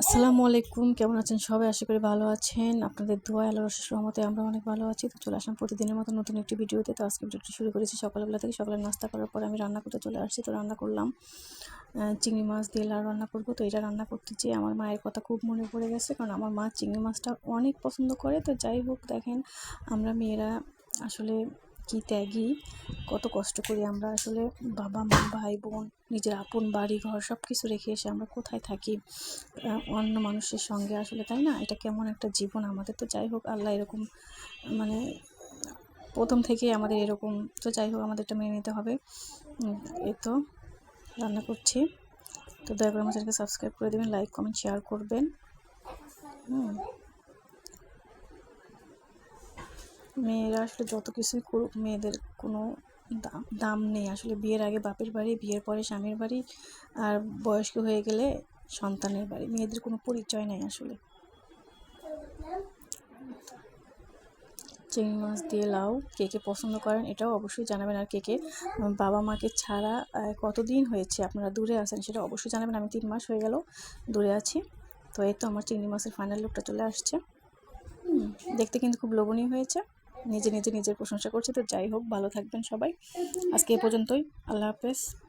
আসসালামু আলাইকুম। কেমন আছেন সবাই? আশা করি ভালো আছেন। আপনাদের দোয়া আল্লাহর অশেষ রহমতে আমরা অনেক ভালো আছি। তো চলে আসলাম প্রতিদিনের মতো নতুন একটি ভিডিওতে। তো আজকে ভিডিওটি শুরু করেছি সকালবেলা থেকে। সকালে নাস্তা করার পরে আমি রান্না করতে চলে আসছি। তো রান্না করলাম চিংড়ি মাছ দিয়ে লাউ রান্না করব। তো এটা রান্না করতে চেয়ে আমার মায়ের কথা খুব মনে পড়ে গেছে। কারণ আমার মা চিংড়ি মাছটা অনেক পছন্দ করে। তো যাই হোক, দেখেন, আমরা মেয়েরা আসলে কি ত্যাগী, কত কষ্ট করি আমরা আসলে বাবা মা, ভাই বোন, নিজের আপন বাড়ি ঘর সব কিছু রেখে এসে আমরা কোথায় থাকি অন্য মানুষের সঙ্গে আসলে, তাই না? এটা কেমন একটা জীবন আমাদের? তো যাই হোক, আল্লাহ এরকম মানে প্রথম থেকেই আমাদের এরকম, তো যাই হোক আমাদের এটা মেনে নিতে হবে। এ তো, রান্না করছি। তো দয়া করে আমার চ্যানেলকে সাবস্ক্রাইব করে দেবেন লাইক কমেন্ট শেয়ার করবেন। হুম। মেয়েরা আসলে যত কিছুই করুক, মেয়েদের কোনো দাম দাম নেই। আসলে বিয়ের আগে বাপের বাড়ি, বিয়ের পরে স্বামীর বাড়ি আর বয়স্ক হয়ে গেলে সন্তানের বাড়ি। মেয়েদের কোনো পরিচয় নেই আসলে। চিংড়ি মাছ দিয়ে লাউ, কে কে পছন্দ করেন এটাও অবশ্যই জানাবেন। আর কে কে বাবা মাকে ছাড়া কতদিন হয়েছে? আপনারা দূরে আছেন, সেটা অবশ্যই জানাবেন। আমি তিন মাস হয়ে গেল দূরে আছি। তো এই তো আমার চিংড়ি মাছের ফাইনাল লুকটা চলে আসছে। দেখতে কিন্তু খুব লোভনীয় হয়েছে। নিজে নিজে, নিজের প্রশংসা করছি। তো যাই হোক, ভালো থাকবেন সবাই। আজকে এ পর্যন্তই। আল্লাহ হাফেজ।